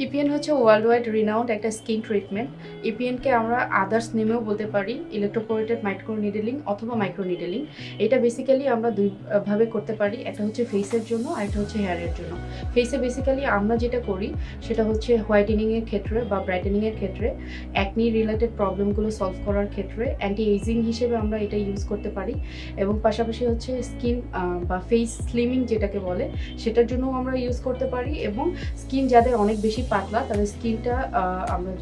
EPN হচ্ছে world wide renowned একটা skin treatment ইপিএনকে আমরা আদার্স নেমেও বলতে পারি ইলেকট্রোপোরেটেড মাইক্রো নিডেলিং অথবা মাইক্রো নিডেলিং এটা বেসিক্যালি আমরা দুই ভাবে করতে পারি, একটা হচ্ছে ফেসের জন্য আর একটা হচ্ছে হেয়ারের জন্য। ফেসে বেসিক্যালি আমরা যেটা করি, সেটা হচ্ছে হোয়াইটেনিংয়ের ক্ষেত্রে বা ব্রাইটেনিংয়ের ক্ষেত্রে অ্যাকনি রিলেটেড প্রবলেমগুলো সলভ করার ক্ষেত্রে অ্যান্টি এইজিং হিসেবে আমরা এটা ইউজ করতে পারি। এবং পাশাপাশি হচ্ছে স্কিন বা ফেস স্লিমিং যেটাকে বলে, সেটার জন্য আমরা ইউজ করতে পারি। এবং স্কিন যাদের অনেক বেশি পাতলা, তাদের স্কিনটা আমরা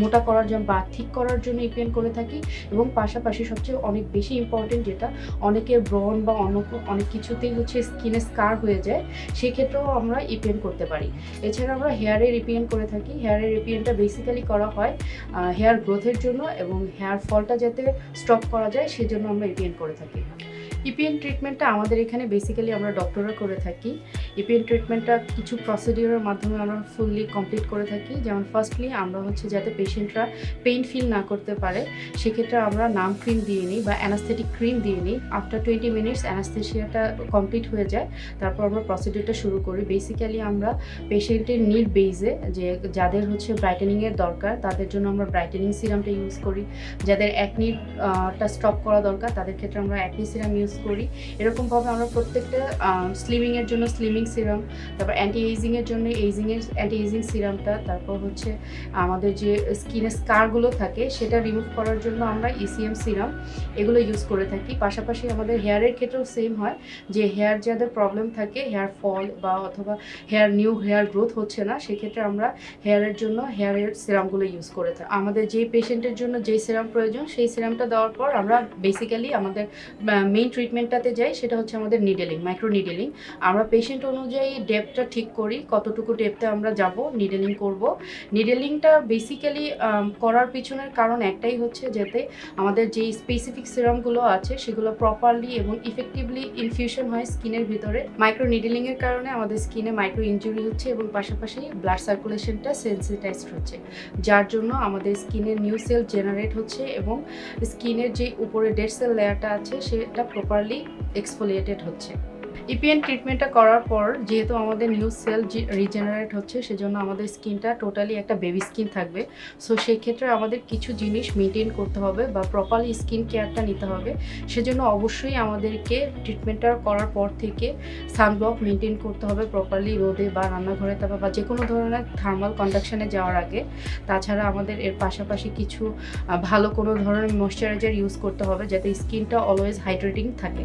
মোটা করার জন্য বা ঠিক করার জন্য ইপিএন করে থাকি এবং পাশাপাশি সবচেয়ে অনেক বেশি ইম্পর্টেন্ট যেটা অনেকের ব্রন বা অন্য অনেক কিছুতেই হচ্ছে স্কিনে স্কার হয়ে যায়, সেক্ষেত্রেও আমরা ইপিএন করতে পারি। এছাড়া আমরা হেয়ারের ইপিএন করে থাকি। হেয়ারের ইপিএনটা বেসিক্যালি করা হয় হেয়ার গ্রোথের জন্য এবং হেয়ার ফলটা যাতে স্টপ করা যায়, সেজন্য আমরা ইপিএন করে থাকি। ইপিএন ট্রিটমেন্টটা আমাদের এখানে বেসিক্যালি আমরা ডক্টররা করে থাকি। ইপিএন ট্রিটমেন্টটা কিছু প্রসিডিওরের মাধ্যমে আমরা ফুললি কমপ্লিট করে থাকি। যেমন ফার্স্টলি আমরা হচ্ছে যাতে পেশেন্টরা পেইন ফিল না করতে পারে, সেক্ষেত্রে আমরা নাম ক্রিম দিয়ে নিই বা অ্যানাস্থেটিক ক্রিম দিয়ে নিই। আফটার টোয়েন্টি মিনিটস অ্যানাস্থেশিয়াটা কমপ্লিট হয়ে যায়, তারপর আমরা প্রসিডিওরটা শুরু করি। বেসিক্যালি আমরা পেশেন্টের নিড বেইজে যে যাদের হচ্ছে ব্রাইটেনিংয়ের দরকার, তাদের জন্য আমরা ব্রাইটেনিং সিরামটা ইউজ করি। যাদের অ্যাকনিটা স্টপ করা দরকার, তাদের ক্ষেত্রে আমরা অ্যাকনি সিরাম ইউজ করি। এরকমভাবে আমরা প্রত্যেকটা স্লিমিংয়ের জন্য স্লিমিং সিরাম তারপর অ্যান্টি এইজিংয়ের জন্য এইজিংয়ের অ্যান্টি এইজিং সিরামটা তারপর হচ্ছে আমাদের যে স্কিনের স্কারগুলো থাকে, সেটা রিমুভ করার জন্য আমরা E ইসিএম সিরাম এগুলো ইউজ করে থাকি। পাশাপাশি আমাদের হেয়ারের ক্ষেত্রেও সেম হয়, যে হেয়ার যাদের প্রবলেম থাকে হেয়ার ফল বা অথবা হেয়ার নিউ হেয়ার গ্রোথ হচ্ছে না, সেক্ষেত্রে আমরা হেয়ারের জন্য হেয়ারের সিরামগুলো ইউজ করে থাকি। আমাদের যে পেশেন্টের জন্য যে সিরাম প্রয়োজন, সেই সিরামটা দেওয়ার পর আমরা বেসিক্যালি আমাদের মেইন ট্রিটমেন্টটাতে যাই, সেটা হচ্ছে আমাদের নিডেলিং মাইক্রো নিডেলিং আমরা পেশেন্ট অনুযায়ী ডেপটা ঠিক করি, কতটুকু ডেপতে আমরা যাব নিডেলিং করব। নিডেলিংটা বেসিক্যালি করার পিছনের কারণ একটাই হচ্ছে যাতে আমাদের যেই স্পেসিফিক সিরামগুলো আছে, সেগুলো প্রপারলি এবং ইফেক্টিভলি ইনফিউশন হয় স্কিনের ভিতরে। মাইক্রো নিডেলিংয়ের কারণে আমাদের স্কিনে মাইক্রো ইনজুরি হচ্ছে এবং পাশাপাশি ব্লাড সার্কুলেশনটা সেন্সিটাইজড হচ্ছে। যার জন্য আমাদের স্কিনের নিউ সেল জেনারেট হচ্ছে এবং স্কিনের যে উপরে ডেড সেল লেয়ারটা আছে, সেটা প্রপারলি এক্সফোলিয়েটেড হচ্ছে। ইপিএন ট্রিটমেন্টটা করার পর যেহেতু আমাদের নিউ সেল রিজেনারেট হচ্ছে, সেজন্য আমাদের স্কিনটা টোটালি একটা বেবি স্কিন থাকবে। সো সেই ক্ষেত্রে আমাদের কিছু জিনিস মেনটেন করতে হবে বা প্রপারলি স্কিন কেয়ারটা নিতে হবে। সেজন্য অবশ্যই আমাদেরকে ট্রিটমেন্টটা করার পর থেকে সানব্লক মেনটেন করতে হবে প্রপারলি রোদে বা রান্নাঘরে তারপর বা যে কোনো ধরনের থার্মাল কন্ডাকশানে যাওয়ার আগে। তাছাড়া আমাদের এর পাশাপাশি কিছু ভালো কোনো ধরনের ময়শ্চারাইজার ইউজ করতে হবে যাতে স্কিনটা অলওয়েজ হাইড্রেটিং থাকে।